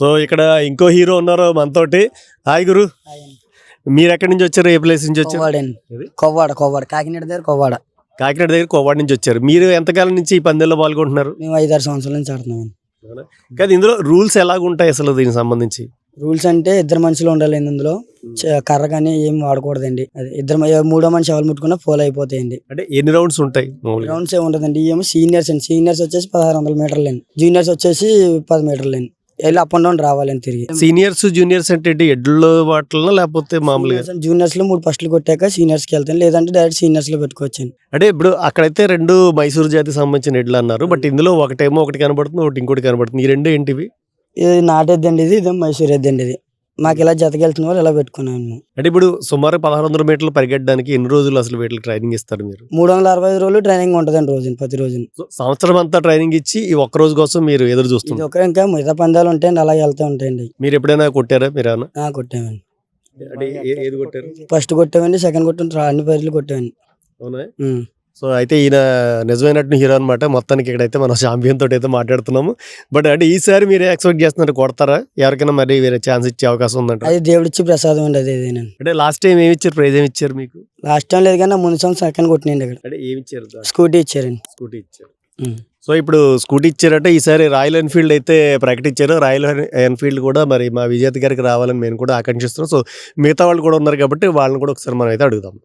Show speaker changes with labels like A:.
A: So ఇక్కడ ఇంకో hero ఉన్నారు మనతోటి. హాయ్ గురు. మీరు ఎక్కడి నుంచి వచ్చారు? ఏ ప్లేస్ నుంచి వచ్చారు?
B: కొవ్వాడ కొవ్వాడ. కాకినాడ దగ్గర కొవ్వాడ.
A: కాకినాడ దగ్గర కోవాడ నుంచి వచ్చారు. మీరు ఎంతకాలం నుంచి ఈ పందెంలో పాల్గొంటున్నారు?
B: మేము ఐదారు సంవత్సరాల నుంచి ఆడుతున్నాం
A: కాదు ఇందులో రూల్స్ ఎలాగుంటాయి అసలు దీనికి సంబంధించి?
B: రూల్స్ అంటే ఇద్దరు మనుషులు ఉండాలి ఇందులో. కర్ర కానీ ఏం వాడకూడదండి. అది ఇద్దరు మూడో మనిషి ఎవరు ముట్టుకున్నా ఫోల్ అయిపోతాయండి.
A: అంటే ఎన్ని రౌండ్స్ ఉంటాయి
B: రౌండ్స్ ఏ ఉండదండి ఏమో సీనియర్స్ అండి. సీనియర్స్ వచ్చేసి పదహారు వందల మీటర్లు అండి. జూనియర్స్ వచ్చేసి పది మీటర్లు అండి. వెళ్ళి అప్ అండ్ డౌన్ రావాలని తిరిగి.
A: సీనియర్స్ జూనియర్స్ అంటే? ఎడ్ల వాటిలో లేకపోతే మామూలుగా?
B: జూనియర్స్లో మూడు ఫస్ట్లు కొట్టాక సీనియర్స్కి వెళ్తాను. లేదంటే డైరెక్ట్ సీనియర్స్లో పెట్టుకోవచ్చు
A: అంటే ఇప్పుడు అక్కడైతే రెండు మైసూరు జాతికి సంబంధించిన ఎడ్లు అన్నారు. బట్ ఇందులో ఒకటేమో ఒకటి కనబడుతుంది ఒకటి ఇంకోటి కనబడుతుంది. ఈ రెండు ఏంటివి?
B: ఇది నాటెద్దండి ఇది ఇది మైసూర్ ఎద్దండి ఇది. మాకు ఇలా జతకెళ్తున్న వాళ్ళు ఇలా పెట్టుకున్నాము
A: అంటే ఇప్పుడు సుమారు పదహారు వందల మీటర్లు పరిగెట్టడానికి ఎన్ని రోజులు అసలు వీటికి ట్రైనింగ్ ఇస్తారు మీరు?
B: మూడు వందల అరవై రోజులు ట్రైనింగ్ ఉంటుందండి రోజు ప్రతి రోజు
A: సంవత్సరం అంతా ట్రైనింగ్ ఇచ్చి ఈ ఒక్క రోజు కోసం మీరు ఎదురు చూస్తున్నారు?
B: ఒక ఇంకా మిగతా పందాలు ఉంటాయండి అలా వెళ్తూ ఉంటాయండి.
A: మీరు ఎప్పుడైనా కొట్టారా మీరు ఏమన్నా?
B: ఆ, కొట్టామండి.
A: అంటే ఏ- ఏది కొట్టారు?
B: ఫస్ట్ కొట్టామండి సెకండ్ కొట్టాం అన్ని పేర్లు కొట్టామండి.
A: అవునా. సో అయితే ఈయన నిజమైనట్టు హీరో అనమాట మొత్తానికి ఇక్కడైతే మనం ఛాంపియన్ తోటి అయితే మాట్లాడుతున్నాము. బట్ అంటే ఈసారి మీరు ఎక్స్పెక్ట్ చేస్తున్నారు కొడతారా? ఎవరికైనా మరి వేరే ఛాన్స్ ఇచ్చే అవకాశం ఉందంట.
B: అది దేవుడిచ్చి ప్రసాదం అండి అది
A: అంటే లాస్ట్ టైం ఏమి ఇచ్చారు? ప్రైజ్ ఏమి ఇచ్చారు మీకు?
B: లాస్ట్ టైం లేదు కానీ ముందు సంవత్సరం సెకండ్ కొట్టినండి ఇక్కడ.
A: అంటే ఏమి ఇచ్చారు
B: స్కూటీ ఇచ్చారండి.
A: స్కూటీ ఇచ్చారు. సో ఇప్పుడు స్కూటీ ఇచ్చారంటే. ఈసారి రాయల్ ఎన్ఫీల్డ్ అయితే ప్రకటించారు. రాయల్ ఎన్ఫీల్డ్ కూడా మరి మా విజేత గారికి రావాలని మేము కూడా ఆకాంక్షిస్తున్నాం. సో మిగతా వాళ్ళు కూడా ఉన్నారు కాబట్టి వాళ్ళని కూడా ఒకసారి మనం అయితే అడుగుదాం.